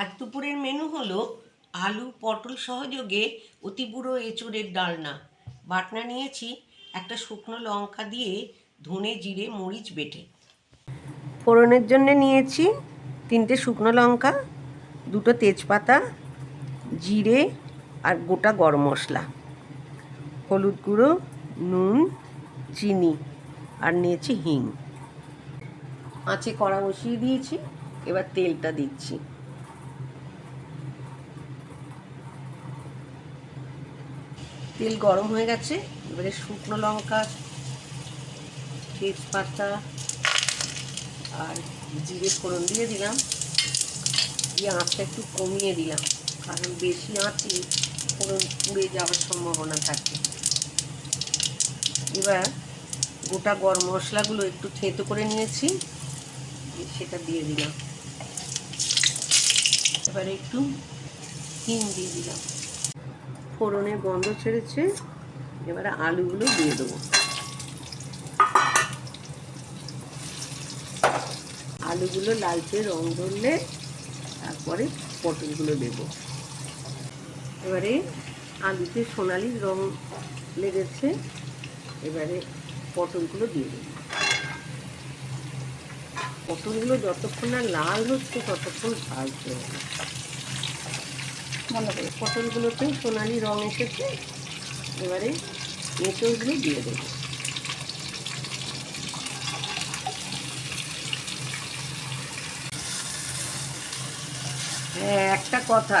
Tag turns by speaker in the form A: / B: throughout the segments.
A: আজ দুপুরের মেনু হলো আলু, পটল সহযোগে অতি বুড়ো এঁচোড়ের ডালনা। বাটনা নিয়েছি একটা শুকনো লঙ্কা দিয়ে ধনে, জিরে, মরিচ বেটে। ফোড়নের জন্য নিয়েছি তিনটে শুকনো লঙ্কা, দুটো তেজপাতা, জিরে আর গোটা গরম মশলা। হলুদ গুঁড়ো, নুন, চিনি আর নিয়েছি হিং। আঁচে কড়া বসিয়ে দিয়েছি, এবার তেলটা দিচ্ছি। তেল গরম হয়ে গেছে, এবারে শুকনো লঙ্কা, তেজপাতা আর জিরে ফোড়ন দিয়ে দিলাম। দিয়ে আঁচটা একটু কমিয়ে দিলাম, কারণ বেশি আঁচে ফোড়ন পুড়ে যাওয়ার সম্ভাবনা থাকে। এবার গোটা গরম মশলাগুলো একটু থেঁতো করে নিয়েছি সেটা দিয়ে দিলাম। এবারে একটু হিং দিয়ে দিলাম। ফোড়নের গন্ধ ছেড়েছে, এবারে আলুগুলো দিয়ে দেবো। আলুগুলো লালচে রং ধরলে তারপরে পটলগুলো দেব। এবারে আলুতে সোনালি রং লেগেছে, এবারে পটলগুলো দিয়ে দেবো। পটলগুলো যতক্ষণ না লাল হচ্ছে ততক্ষণ ভাজতে হবে। ভালো করে। পটলগুলোতেও সোনালি রং এসেছে। এবারে এঁচড়গুলো দিয়ে দেবো। হ্যাঁ একটা কথা।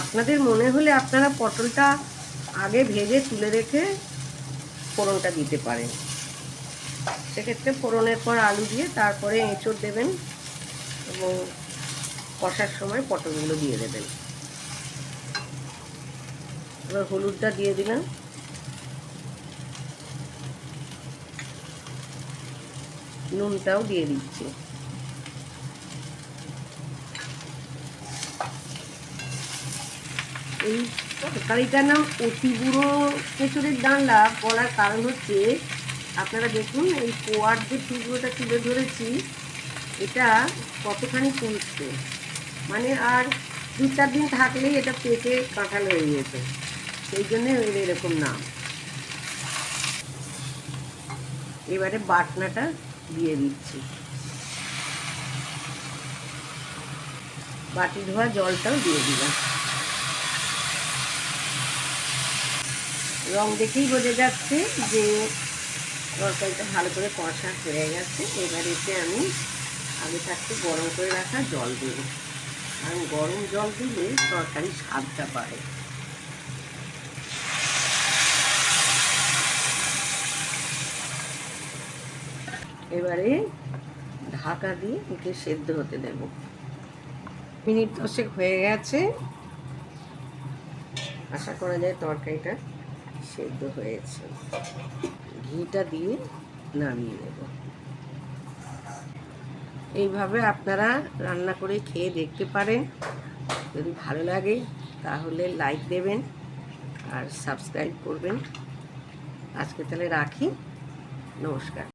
A: আপনাদের মনে হলে আপনারা পটলটা আগে ভেজে তুলে রেখে ফোড়নটা দিতে পারেন। সেক্ষেত্রে ফোড়নের পর আলু দিয়ে তারপরে এঁচড় দেবেন এবং কষার সময় পটলগুলো দিয়ে দেবেন। এবার হলুদটা দিয়ে দিলাম নুনটাও দিয়ে দিচ্ছি। এই তরকারিটার নাম অতি বুড়ো কেঁচুরের ডান্ডা বলার কারণ হচ্ছে, আপনারা দেখুন এই পোয়ার যে টুকরোটা তুলে ধরেছি, এটা কতখানি পুষছে মানে আর দু চার দিন থাকলেই এটা পেটে কাঁঠাল হয়ে যেত। সেই জন্যে এর এরকম নাম। এবারে বাটনাটা দিয়ে দিচ্ছি। বাটি ধোয়া জলটাও দিয়ে দিলাম। রং দেখেই বোঝা যাচ্ছে যে তরকারিটা ভালো করে কষা হয়ে গেছে। এবার এতে আমি আগে থাকতে গরম করে রাখা জল দেবো। কারণ গরম জল দিলে তরকারি স্বাদটা বাড়ে। এবারে ঢাকা দিয়ে একে সেদ্ধ হতে দেব। মিনিট দশেক হয়ে গেছে। আশা করা যায় তরকারিটা সেদ্ধ হয়েছে। ঘিটা দিয়ে নামিয়ে নেব। এইভাবে আপনারা রান্না করে খেয়ে দেখতে পারেন। যদি ভালো লাগে তাহলে লাইক দেবেন আর সাবস্ক্রাইব করবেন। আজকে তাহলে রাখি। নমস্কার।